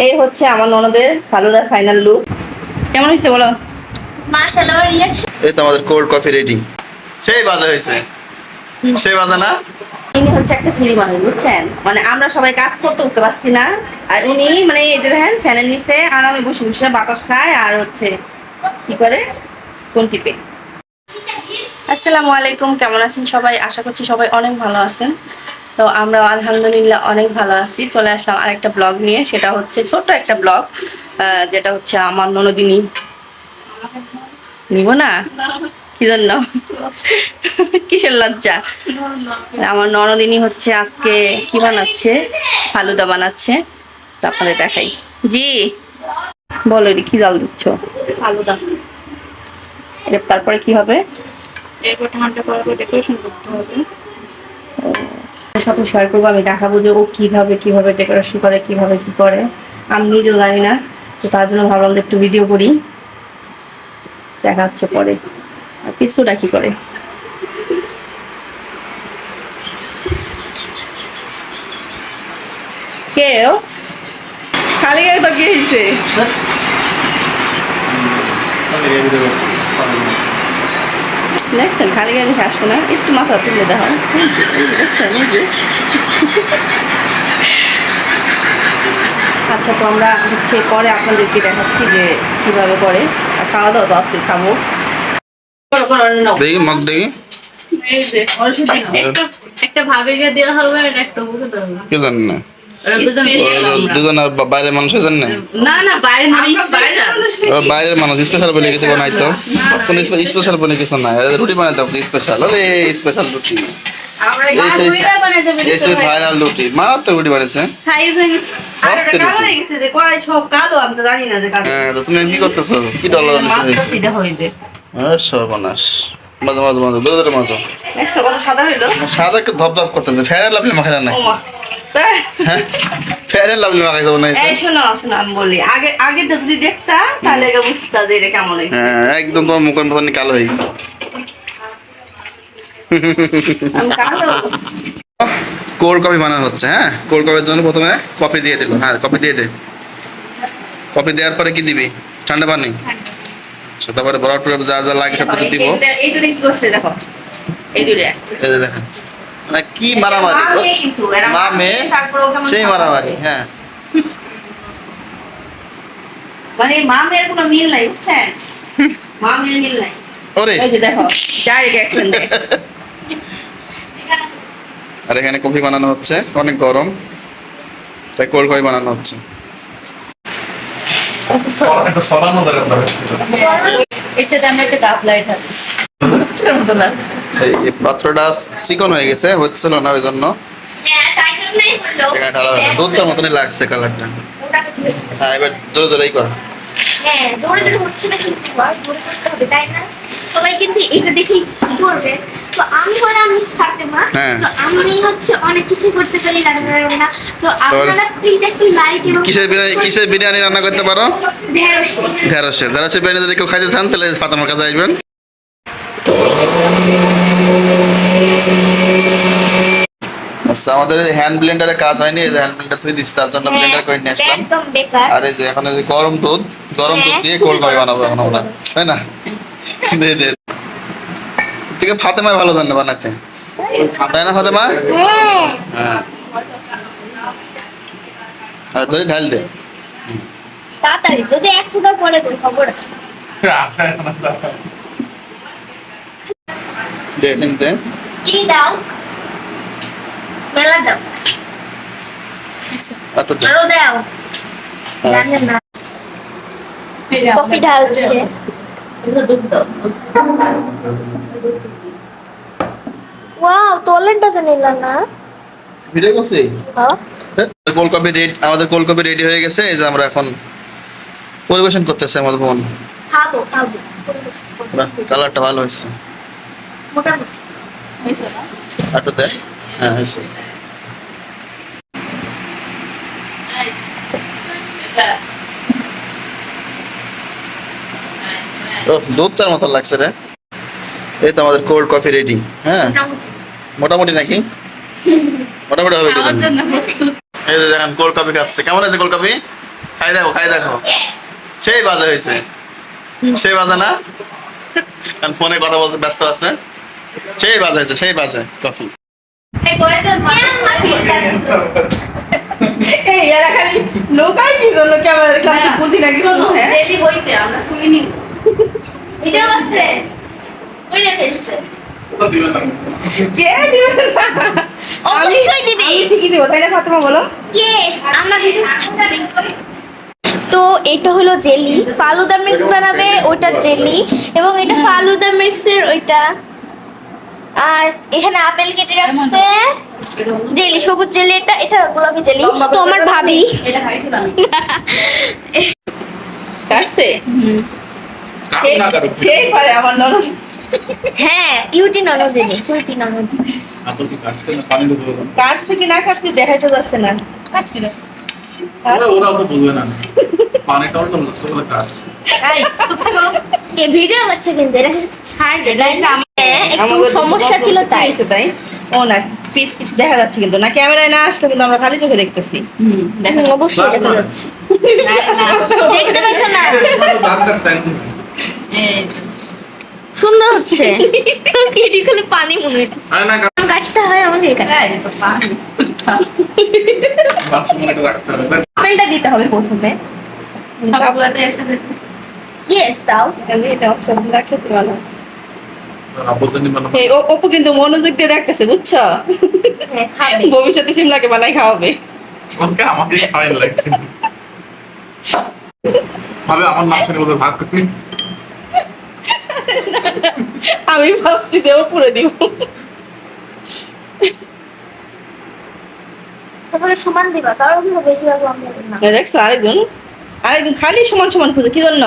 এই হচ্ছে আমার ননদের ফালুদার ফাইনাল লুক কেমন হয়েছে বলো? এই তো আমাদের কোল্ড কফি রেডি সেই বাজা হয়েছে। সেই বাজা না? ইনি হচ্ছে একটা ফ্রি মানুষ বুঝছেন? মানে আমরা সবাই কাজ করতে উঠতে পারছি না। আর উনি মানে এই যে দেখেন ফ্যানের নিচে আরামে বসে বসে বাতাস খায় আর হচ্ছে কি করে? কোন টিপে। আসসালামু আলাইকুম কেমন আছেন সবাই? আশা করছি সবাই অনেক ভালো আছেন। তো আমরা আলহামদুলিল্লাহ অনেক ভালো আছি। চলে আসলাম আরেকটা ব্লগ নিয়ে সেটা হচ্ছে ছোট্ট একটা ব্লগ যেটা হচ্ছে আমার ননদিনী। নিব না? কি জন্য? কিসের লজ্জা? আমার ননদিনী হচ্ছে আজকে কি বানাচ্ছে? ফালুদা বানাচ্ছে। তো আপনাদের দেখাই। জি বলো রে কি জাল দিচ্ছ? ফালুদা। তারপরে কি হবে? এরপর ঠান্ডা করার পর ডেকোরেশন করতে হবে। সাথে শেয়ার করব, আমি দেখাবো যে ও কীভাবে কীভাবে ডেকোরেশন করে, কীভাবে কী করে। আমি নিজেও জানি না, তো তার জন্য ভাবলাম একটু ভিডিও করি। দেখা হচ্ছে পরে। আর পিছুটা কী করে? কে ও? খালি গায়ে তো কে হয়েছে? দেখছেন? খালি দেখে আসছে না একটু মাথা তুলে দেখা দেখছেন এই যে। আচ্ছা তো আমরা হচ্ছে পরে আপনাদেরকে দেখাচ্ছি যে কীভাবে করে। আর খাওয়া দাওয়া তো আছে খাব। করো, করো, নাও। দেখি মগ দেখি। এই যে একটা ভাবে দেওয়া হবে আর একটা দেওয়া হবে। দুজন বাইরের মানুষ জানেন না? না না না বাইরের স্পেশাল মানুষ বাইরের মানুষ স্পেশাল বলে কিছু বানাইতো কোন স্পেশাল বলে কিছু নাই। ওরা রুটি বানাইতো স্পেশাল আরে স্পেশাল রুটি। ভাইরাল রুটি মারাত্মক রুটি কালো হয়ে গেছে যে কড়াই সব কালো আমি তো জানি না যে কালো। হ্যাঁ তো তুমি কি করতেছো? কি ডলার সর্বনাশ। মাঝে মাঝে মাঝে দূরে দূরে মাঝে। সাদা হইল? সাদা একটু ধপ ধপ করতেছে। ফেয়ার লাভলি মাখাই না ওমা। তাই? হ্যাঁ ফেয়ার লাভলি মাখাই যাব না এই শোনো শোনো আমি বলি আগে আগেরটা যদি দেখতা তাহলে আগে বুঝতা যে এটা কেমন হ্যাঁ একদম তোমার মুখের মতন কালো হয়ে গেছে আমি কালো। কোল্ড কফি বানানো হচ্ছে হ্যাঁ? কফির জন্য প্রথমে কফি দিয়ে দিল হ্যাঁ কফি দিয়ে দে। কফি দেওয়ার পরে কি দিবি? ঠান্ডা পানি? আচ্ছা, তারপরে বরফ যা যা লাগে সব কিছু দিব। কি করছে দেখো। এই দুটো এই যে মানে কি মারামারি? মা মেয়ে সেই মারামারি হ্যাঁ। মানে মা মেয়ের কোনো মিল নাই বুঝছেন? মা মেয়ের মিল নাই। ওরে। এই যে দেখো ডাইরেক্ট অ্যাকশন আর এখানে কফি বানানো হচ্ছে অনেক গরম। তাই কোল্ড কফি বানানো হচ্ছে। আমরা একটা কাপ লাইট আছে মতো লাগছে। এই পাত্রটা চিকন হয়ে গেছে হচ্ছিল না ওই জন্য এখানে ঢালা হয়েছে দুধ চার মতনই লাগছে কালারটা। হ্যাঁ এবার জোরে জোরেই কর। হ্যাঁ জোরে জোরে হচ্ছে না কিন্তু আর জোরে করতে হবে তাই না? সবাই কিন্তু এটা দেখেই করবে তো আমি হলাম মিস ফাতেমা। হ্যাঁ। তো আমি হচ্ছে অনেক কিছু করতে পারি রান্না বান্না। তো আপনারা প্লিজ একটু লাইক এবং কিসের বিরিয়ানি কিসের বিরিয়ানি রান্না করতে পারো? ঢেঁড়সে ঢেঁড়সের। ঢেঁড়সের বিরিয়ানি যদি কেউ খাইতে চান তাহলে ফাতামার কাছে আসবেন। আচ্ছা আমাদের হ্যান্ড ব্লেন্ডারে কাজ হয়নি এই যে হ্যান্ড ব্লেন্ডার থুই দিচ্ছি তার জন্য ব্লেন্ডার করে নিয়ে আসলাম। একদম বেকার। আর এই যে এখন এই যে গরম দুধ গরম দুধ হ্যাঁ, দিয়ে কোল্ড কফি বানাবো এখন আমরা তাই না? দে দে। থেকে ফাতেমা ভালো জানে বানাতে। তাই না ফাতেমা? হ্যাঁ। আর ধরে ঢাল দে। তাড়াতাড়ি যদি এক ফুটা পরে খবর আছে। দে চিনতে চিনি দাও মেলা দাও আরও দাও। জানেন না কফি ঢালছে ওয়াও তোলেনটা জানিলা না ভিডিও করছি? হ্যাঁ কোলকপি রেডি আমাদের কোলকপি রেডি হয়ে গেছে এই যে আমরা এখন পরিবেশন করতেছি আমাদের বোন। খাব খাব কালারটা ভালো হয়েছে। মোটামুটি একটু দে হ্যাঁ হয়েছে। দুধ চার মতো লাগছে রে। এই তো আমাদের কোল্ড কফি রেডি হ্যাঁ? মোটামুটি নাকি? মোটামুটি হবে এই যে দেখেন কোল্ড কফি খাচ্ছে। কেমন আছে কোল্ড কফি খাই দেখো খাই দেখো। সেই বাজে হয়েছে। সেই বাজে না? কারণ ফোনে কথা বলতে ব্যস্ত আছে। সেই বাজে হয়েছে সেই বাজে কফি। এই তো এরা খালি লোকাই কি জন্য? ক্যামেরা দেখলাম বুঝি না কিছু হ্যাঁ? জেলি হইছে আমরা শুনিনি। এটাও আছে। ওইটা ফেলছে কে দিবে না? আমি অবশ্যই দিবে। আমি ঠিকই দেবো তাই না ফাতেমা বলো? ইয়েস আমরা তো এটা হলো জেলি। ফালুদা মিক্স বানাবে ওটা জেলি। এবং এটা ফালুদা মিক্সের ওইটা আর এখানে আপেল কেটে রাখছে। জেলি সবুজ জেলি এটা এটা গোলাপি জেলি। তো আমার ভাবি। কাটছে? না সেই পারে আমার ননদ। হ্যাঁ কিউটি ননদ জেলি কিউটি ননদ। আপনি কি কাটতে না? পানি দেবেন কাটছে কি না কাটছে দেখাইতে যাচ্ছে না। কাটছিল ওরা ওরা তো বুঝবে না। পানিটা ওটা লাগছে বলে কাট এই চুপ থাকো। কে ভিডিও করছে কিন্তু এটা ছাড় হচ্ছে হ্যাঁ, একটু সমস্যা ছিল তাই। তাই। ও না পিস কিছু দেখা যাচ্ছে কিন্তু না ক্যামেরায় না আসলে কিন্তু আমরা খালি চোখে দেখতেছি। হুম দেখো হুম, অবশ্যই দেখা যাচ্ছে। না? না দেখতে পাচ্ছ না সুন্দর হচ্ছে। কেটে খেলে পানি মনে হচ্ছে? কাটতে হয় আমাকে হবে। আপেলটা দিতে হবে প্রথমে। সবগুলোতে একসাথে। ইয়েস দাও আমি এটা অপশন রাখছে তো ভালো। আব্বু জানি এই ও- অপু কিন্তু মনোযোগ দিয়ে দেখতেছে বুঝছ? হ্যাঁ ভবিষ্যতে সিমলাকে বানাই খাওয়াবে। আমাকে ফাইন লাগছে ভাবে আমার নাম শুনে ওদের ভাগ করি। আমি ভাবছি যে উপরে দিব। সবাইকে সমান দিবা যদি বেশি ভাগ আমরা না। দেখছ আরেকজন। আরেকজন খালি সমান সমান খুঁজে কি জন্য?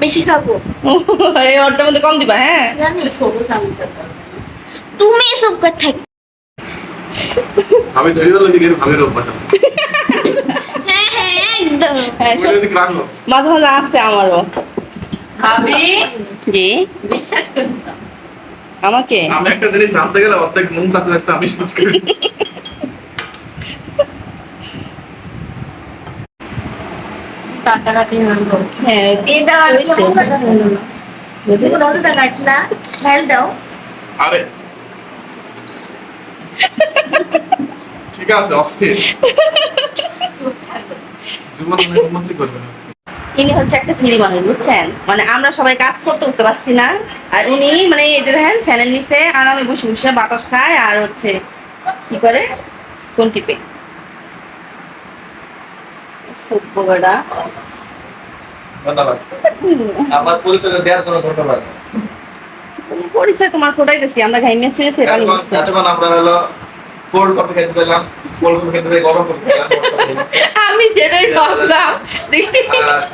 বেশি খাব। এই অর্ডার মধ্যে কম দিবা হ্যাঁ? তুমি এসব কথা ভাবে ধরে দিলে দিকে ভাবে রোগ হ্যাঁ হ্যাঁ একদম। হ্যাঁ মাঝে মাঝে আছে আমারও। ভাবি জি। বিশ্বাস করতাম আমাকে? আমি একটা জিনিস জানতে গেলে অর্ধেক নুন চাতে একটা আমি শেষ করি। কাটাকাটি হলো হ্যাঁ এটা আর কোনো কথা হলো না। কোনো কথা কাটলা। ঢাল দাও। আরে। ঠিক আছে অস্থির। জীবনে উন্নতি করবে না ইনি হচ্ছে একটা ফ্রি মানুষ বুঝছেন? মানে আমরা সবাই কাজ করতে উঠতে পারছি না। আর উনি মানে এই যে দেখেন ফ্যানের নিচে আরামে বসে বসে বাতাস খায় আর হচ্ছে কি করে? কোন টিপে। ফুটবলটা ধন্যবাদ। আমার পরিচয় দেওয়ার জন্য ধন্যবাদ। পরিচয় তোমার ছোটাইতেছি আমরা ঘাইমে শুয়েছি পানি এতক্ষণ এতক্ষণ আমরা হলো কোল্ড কফি খেতে দিলাম কোল্ড কফি খেতে গরম কফি খেলাম আমি সেটাই ভাবলাম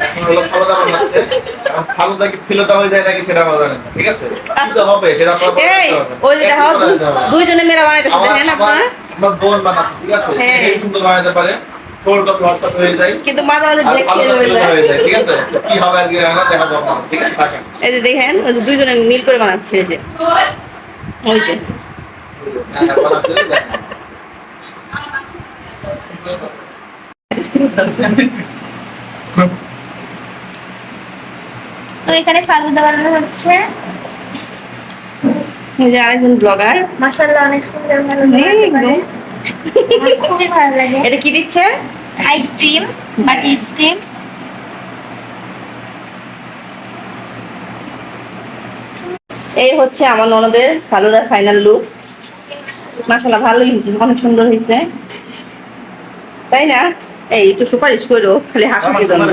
এখন হলো ফালুদা বানাচ্ছে। এখন ফালুদা কি ফিলতা হয়ে যায় নাকি সেটা আমরা জানি ঠিক আছে? কি হবে সেটা এই। ওই যে। দুইজনে মেলা বানাইতেছে আপনারা। আমার বোন বানাচ্ছে ঠিক আছে? হ্যাঁ। সুন্দর বানাতে পারে। কোল্ড কফি হয়ে যায়। কিন্তু মাঝে মাঝে ব্রেক ফালুদা হয়ে যায়। যায় ঠিক আছে? কি হবে আজকে আমরা দেখাবো আপনাদের ঠিক আছে থাকেন। এই যে দেখেন দুইজনে মিল করে বানাচ্ছে এই যে। ওই যে। হ্যাঁ, বানাচ্ছে, দেখেন। তো এখানে ফালুদা বানানো হচ্ছে। এই যে আরেকজন ব্লগার মাশাআল্লাহ অনেক সুন্দর ভালো। খুবই ভালো লাগে। এটা কি দিচ্ছে? আইসক্রিম বাটি আইসক্রিম এই হচ্ছে আমার ননদের ফালুদার ফাইনাল লুক মাশাল্লাহ ভালোই হয়েছে অনেক সুন্দর হয়েছে। তাই না? এই একটু সুপারিশ করো খালি হাসি দিও না।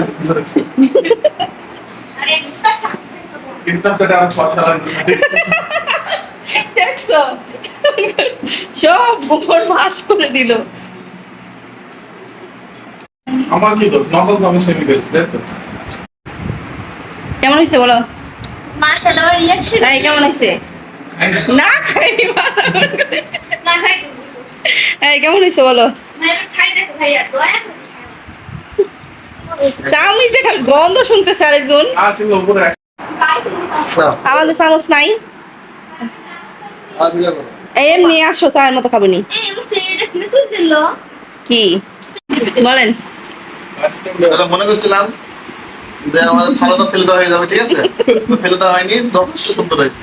সব গোবর মাস করে দিল। আমার কি দোষ? নকল তো আমি সেমি গেছি দেখো কেমন হয়েছে বলো? মাশাআল্লাহ রিঅ্যাকশন এই কেমন হয়েছে না খাইনি না খাই এই কেমন হয়েছে বলো? খাই দেখো ভাইয়া দয়া করে চাউমিন গন্ধ শুনতেছে আরেকজন। আমাদের চামচ নাই। এমনি আসো চায়ের মতো খাবেনি কি? বলেন। মনে করছিলাম যে আমাদের ভালো তো ফেলে দেওয়া হয়ে যাবে ঠিক আছে? তো ফেলে দেওয়া হয়নি যথেষ্ট সুন্দর হয়েছে।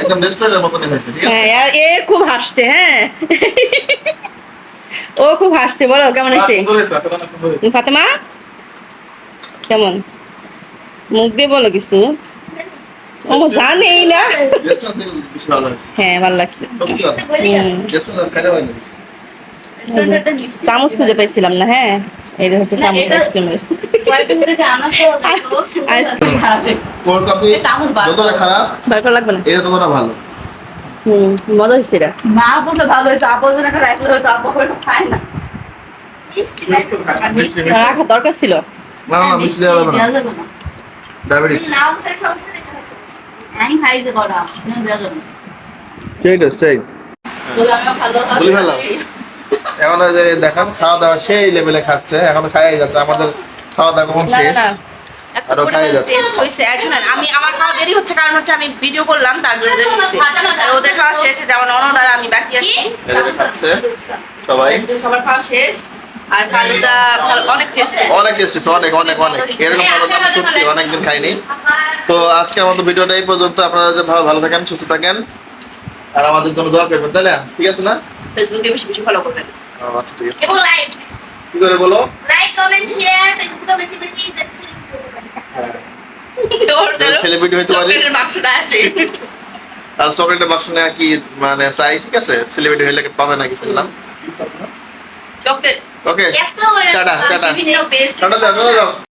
একদম রেস্টুরেন্টের মতনই হয়েছে ঠিক আছে? হ্যাঁ এ খুব হাসছে হ্যাঁ। ও খুব হাসছে বলো কেমন হয়েছে সুন্দর হয়েছে। ফাতেমা? কেমন? মুখ দিয়ে বলো কিছু। ও জানেই না। হ্যাঁ ভালো লাগছে সত্যি কথা হুম। রেস্টুরেন্ট খাইতে হয়নি চামচ খুঁজে পাইছিলাম না হ্যাঁ? এটা হচ্ছে চামচ আইসক্রিমের। মজা হয়েছে এটা। মা বলতে ভালো হয়েছে রাখলে হয়তো খায় না। রাখা দরকার ছিল। না না না, মিষ্টি দেওয়া যাবে না। দেওয়া যাবে না। ডায়াবেটিস। নাও খাই সমস্যা নেই আমি খাই যে করা দেওয়া যাবে না। সেই সেই। বলে আমি ভালো বলি ভালো। এখন ওই যে দেখান খাওয়া দাওয়া সেই লেভেলে খাচ্ছে এখন খাই যাচ্ছে আমাদের খাওয়া দাওয়া কখন শেষ? আরও খাই যাচ্ছে। টেস্ট হয়েছে শুনেন আমি আমার খাওয়া দেরি হচ্ছে কারণ হচ্ছে আমি ভিডিও করলাম তার জন্য দেরি হয়েছে আর ওদের খাওয়া শেষ যেমন অনদ আর আমি বাকি আছি। খাচ্ছে সবাই। সবার খাওয়া শেষ। আর ফালুদা অনেক টেস্ট অনেক টেস্টি অনেক অনেক অনেক। এরকম ভালো সত্যি অনেকদিন খাইনি। তো আজকে আমাদের ভিডিওটা এই পর্যন্ত। আপনারা ভালো ভালো থাকেন সুস্থ থাকেন। আর আমাদের জন্য দোয়া করবেন তাই না? ঠিক আছে না? ফেসবুকে বেশি বেশি ফলো করবেন। আচ্ছা ঠিক আছে। এবং লাইক কি করে বলো? লাইক কমেন্ট শেয়ার ফেসবুকে বেশি বেশি যাতে সেলিব্রিটি হতে পারি। হইতে পারি। চকলেটের বাক্সটা আসে। আর চকলেটের বাক্স নেওয়া কি মানে চাই? ঠিক আছে। সেলিব্রিটি হইলে পাবে নাকি শুনলাম। Chocolate. Okay tata tata. Tata দাও টাটা দাও।